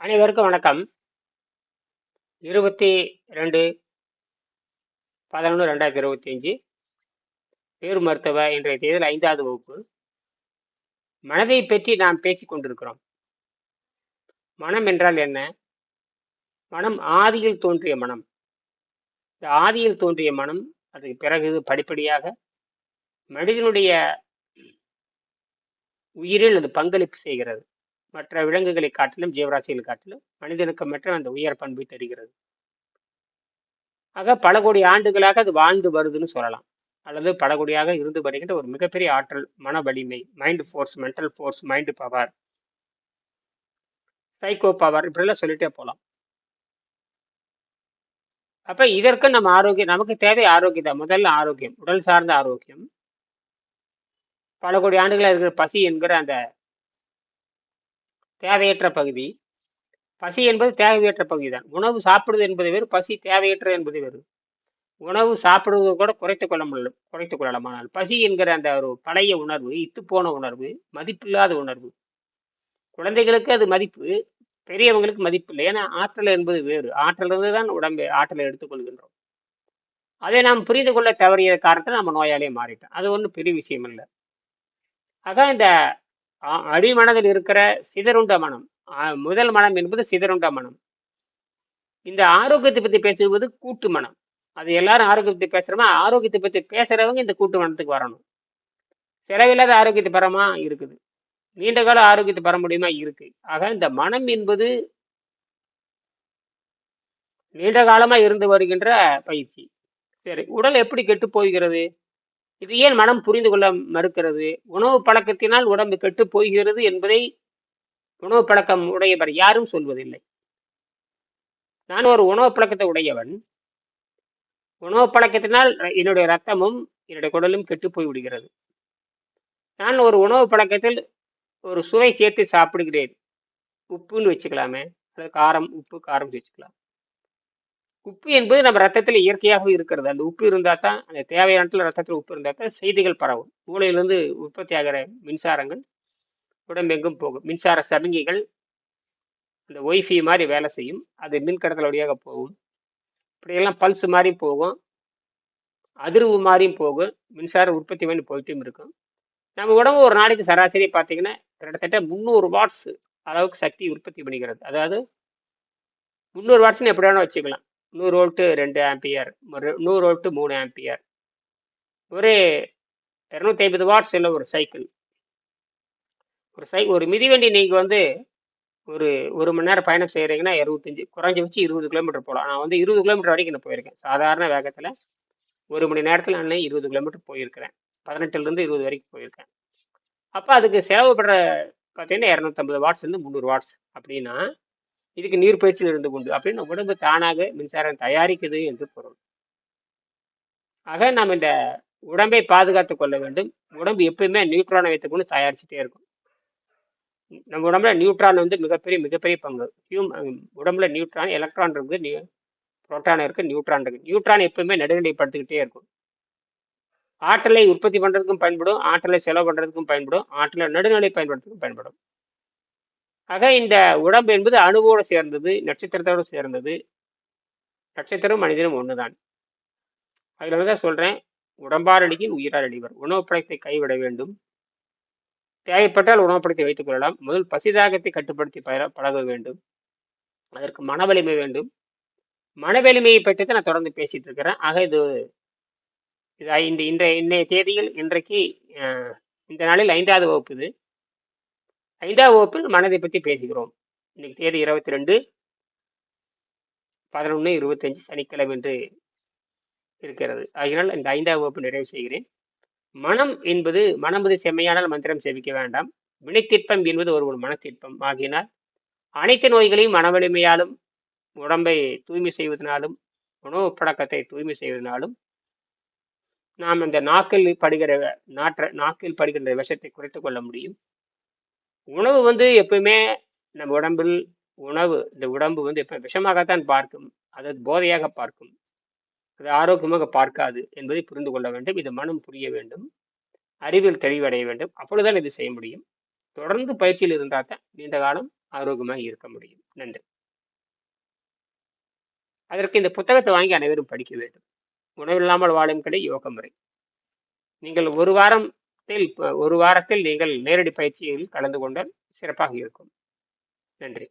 அனைவருக்கும் வணக்கம். இருபத்தி ரெண்டு பதினொன்று ரெண்டாயிரத்தி இருபத்தி அஞ்சு. பேர் மருத்துவ இன்றைய தேதியில் ஐந்தாவது வகுப்பு. மனதை பற்றி நாம் பேசிக் கொண்டிருக்கிறோம். மனம் என்றால் என்ன? மனம் ஆதியில் தோன்றிய மனம். இந்த ஆதியில் தோன்றிய மனம் அதுக்கு பிறகு படிப்படியாக மனிதனுடைய உயிரில் அது பங்களிப்பு செய்கிறது. மற்ற விலங்குகளை காட்டிலும் ஜீவராசிகளை காட்டிலும் மனிதனுக்கு மட்டும் அந்த உயர் பண்பை தருகிறது. ஆக பல கோடி ஆண்டுகளாக அது வாழ்ந்து வருதுன்னு சொல்லலாம். அல்லது பல கோடியாக இருந்து வருகின்ற ஒரு மிகப்பெரிய ஆற்றல் மன வலிமை mind force mental force mind power psycho power இப்படிலாம் சொல்லிட்டே போகலாம். அப்ப இதற்கு நம்ம ஆரோக்கியம் நமக்கு தேவை ஆரோக்கியம் முதல்ல ஆரோக்கியம் உடல் சார்ந்த ஆரோக்கியம். பல கோடி ஆண்டுகளாக இருக்கிற பசி என்கிற அந்த தேவையற்ற பகுதி. பசி என்பது தேவையற்ற பகுதி தான். உணவு சாப்பிடுவது என்பது வேறு பசி தேவையற்ற என்பது வேறு உணவு சாப்பிடுவது கூட குறைத்து கொள்ள முடியும் குறைத்து கொள்ளலாம். ஆனால் பசி என்கிற அந்த ஒரு பழைய உணர்வு இத்து போன உணர்வு மதிப்பில்லாத உணர்வு. குழந்தைகளுக்கு அது மதிப்பு பெரியவங்களுக்கு மதிப்பு இல்லை. ஏன்னா ஆற்றல் என்பது வேறு. ஆற்றலிருந்து தான் உடம்பை ஆற்றலை எடுத்துக்கொள்கின்றோம் அதை நாம் புரிந்து கொள்ள தவறிய காரணத்தை நம்ம நோயாளியே மாறிட்டோம். அது ஒன்றும் பெரிய விஷயம் இல்லை. அதான் இந்த அடிமனதில் இருக்கிற சிதறுண்ட மனம். முதல் மனம் என்பது சிதறுண்ட மனம். இந்த ஆரோக்கியத்தை பத்தி பேசுவது கூட்டு மனம். அது எல்லாரும் ஆரோக்கியத்தை பேசுறோமா? ஆரோக்கியத்தை பத்தி பேசுறவங்க இந்த கூட்டு மனத்துக்கு வரணும். செலவில்லாத ஆரோக்கியத்தை பெறமா? இருக்குது. நீண்ட கால ஆரோக்கியத்தை பெற முடியுமா? இருக்கு. ஆக இந்த மனம் என்பது நீண்ட காலமா இருந்து வருகின்ற பயிற்சி. சரி உடல் எப்படி கெட்டு போகிறது? இது ஏன் மனம் புரிந்து கொள்ள மறுக்கிறது? உணவு பழக்கத்தினால் உடம்பு கெட்டு போகிறது என்பதை உணவு பழக்கம் உடையவர் யாரும் சொல்வதில்லை. நான் ஒரு உணவு பழக்கத்தை உடையவன். உணவு பழக்கத்தினால் என்னுடைய ரத்தமும் என்னுடைய குடலும் கெட்டு போய் விடுகிறது. நான் ஒரு உணவு பழக்கத்தில் ஒரு சுவை சேர்த்து சாப்பிடுகிறேன். உப்புன்னு வச்சுக்கலாமே. அல்லது காரம் உப்பு காரம் வச்சுக்கலாம். உப்பு என்பது நம்ம ரத்தத்தில் இயற்கையாகவே இருக்கிறது. அந்த உப்பு இருந்தால் தான் அந்த தேவையான இடத்துல ரத்தத்தில் உப்பு இருந்தால் தான் செய்திகள் பரவும். மூளையிலிருந்து உற்பத்தி ஆகிற மின்சாரங்கள் உடம்பெங்கும் போகும். மின்சார சமிகைகள் இந்த ஒய்ஃபை மாதிரி வேலை செய்யும். அது மின்கடத்தல் வழியாக போகும். இப்படியெல்லாம் பல்ஸ் மாதிரி போகும். அதிர்வு மாதிரியும் போகும். மின்சார உற்பத்தி பண்ணி போயிட்டும் இருக்கும். நம்ம உடம்பு ஒரு நாளைக்கு சராசரி பார்த்தீங்கன்னா கிட்டத்தட்ட முந்நூறு வாட்ஸ் அளவுக்கு சக்தி உற்பத்தி பண்ணிக்கிறது. அதாவது முந்நூறு வாட்ஸ்னு எப்படி வேணால் வச்சுக்கலாம். நூறு வோல்ட்டு ரெண்டு ஆம்பியர் நூறு வோல்ட்டு மூணு ஆம்பியர். ஒரு இரநூத்தி ஐம்பது வாட்ஸ் இல்லை ஒரு சைக்கிள் ஒரு சை ஒரு மிதிவண்டி நீங்கள் வந்து ஒரு ஒரு மணி நேரம் பயணம் செய்கிறீங்கன்னா இருபத்தஞ்சி குறைஞ்சி வச்சு இருபது கிலோமீட்டர் போகலாம் நான் வந்து இருபது கிலோமீட்டர் வரைக்கும் நான் போயிருக்கேன். சாதாரண வேகத்தில் ஒரு மணி நேரத்தில் நான் இருபது கிலோமீட்டர் போயிருக்கிறேன். பதினெட்டுலேருந்து இருபது வரைக்கும் போயிருக்கேன். அப்போ அதுக்கு செலவுப்படுற பார்த்தீங்கன்னா இரநூத்தம்பது வாட்ஸ்லேருந்து முந்நூறு வாட்ஸ் அப்படின்னா இதுக்கு நீர் பயிற்சியில் இருந்து கொண்டு அப்படின்னு உடம்பு தானாக மின்சாரம் தயாரிக்குது என்று பொருள். ஆக நாம் இந்த உடம்பை பாதுகாத்து கொள்ள வேண்டும். உடம்பு எப்பயுமே நியூட்ரானை வைத்துக்கொண்டு தயாரிச்சுட்டே இருக்கும். நம்ம உடம்புல நியூட்ரான் வந்து மிகப்பெரிய மிகப்பெரிய பங்கு. ஹியூம் உடம்புல நியூட்ரான் எலக்ட்ரான் இருக்குது. நியூ புரோட்டான் இருக்குது நியூட்ரான் இருக்குது நியூட்ரான் எப்பயுமே நடுநிலைப்படுத்திக்கிட்டே இருக்கும். ஆற்றலை உற்பத்தி பண்ணுறதுக்கும் பயன்படும். ஆற்றலை செலவு பண்ணுறதுக்கும் பயன்படும். ஆற்றலை நடுநிலை பயன்படுத்துறதுக்கும் பயன்படும். ஆக இந்த உடம்பு என்பது அணுவோடு சேர்ந்தது நட்சத்திரத்தோடு சேர்ந்தது. நட்சத்திரம் மனிதனும் ஒன்றுதான் அதனால தான் சொல்கிறேன் உடம்பார் அடிக்கின் உயிரார் அடிவர் உணவு படத்தை கைவிட வேண்டும். தேவைப்பட்டால் உணவு பழக்கத்தை வைத்துக் கொள்ளலாம். முதல் பசிதாகத்தை கட்டுப்படுத்தி பழ- பழக வேண்டும். அதற்கு மன வலிமை வேண்டும். மன வலிமையை பற்றி தான் நான் தொடர்ந்து பேசிட்டு இருக்கிறேன். ஆக இது இது இந்த இன்றைய இன்றைய தேதியில் இன்றைக்கு இந்த நாளில் ஐந்தாவது வகுப்பு இது. ஐந்தாவது வகுப்பில் மனதை பற்றி பேசுகிறோம். இன்னைக்கு தேதி இருபத்தி ரெண்டு பதினொன்று இருபத்தஞ்சு சனிக்கிழமை என்று இருக்கிறது. ஆகினால் இந்த ஐந்தாவது வகுப்பு நிறைவு செய்கிறேன். மனம் என்பது மனமது செம்மையானால் மந்திரம் செவிக்க வேண்டாம். வினைத்திற்பம் என்பது ஒரு ஒரு மனத்திற்பம். ஆகினால் அனைத்து நோய்களையும் மனவலிமையாலும் உடம்பை தூய்மை செய்வதனாலும் உணவு பழக்கத்தை தூய்மை செய்வதனாலும் நாம் இந்த நாக்கில் படுகிற நாற்ற நாக்கில் படுகின்ற விஷத்தை குறைத்து கொள்ள முடியும். உணவு வந்து எப்பவுமே நம்ம உடம்பில் உணவு இந்த உடம்பு வந்து எப்ப விஷமாகத்தான் பார்க்கும் அது போதையாக பார்க்கும். அது ஆரோக்கியமாக பார்க்காது என்பதை புரிந்து கொள்ள வேண்டும். இது மனம் புரிய வேண்டும். அறிவில் தெளிவடைய வேண்டும். அப்பொழுதுதான் இது செய்ய முடியும். தொடர்ந்து பயிற்சியில் இருந்தால் தான் நீண்ட காலம் ஆரோக்கியமாக இருக்க முடியும். நன்றி. அதற்கு இந்த புத்தகத்தை வாங்கி அனைவரும் படிக்க வேண்டும். உணவில்லாமல் வாழும் கடை யோக முறை. நீங்கள் ஒரு வாரம் வாரத்தில் ஒரு வாரத்தில் நீங்கள் நேரடி பயிற்சியில் கலந்து கொண்டால் சிறப்பாக இருக்கும். நன்றி.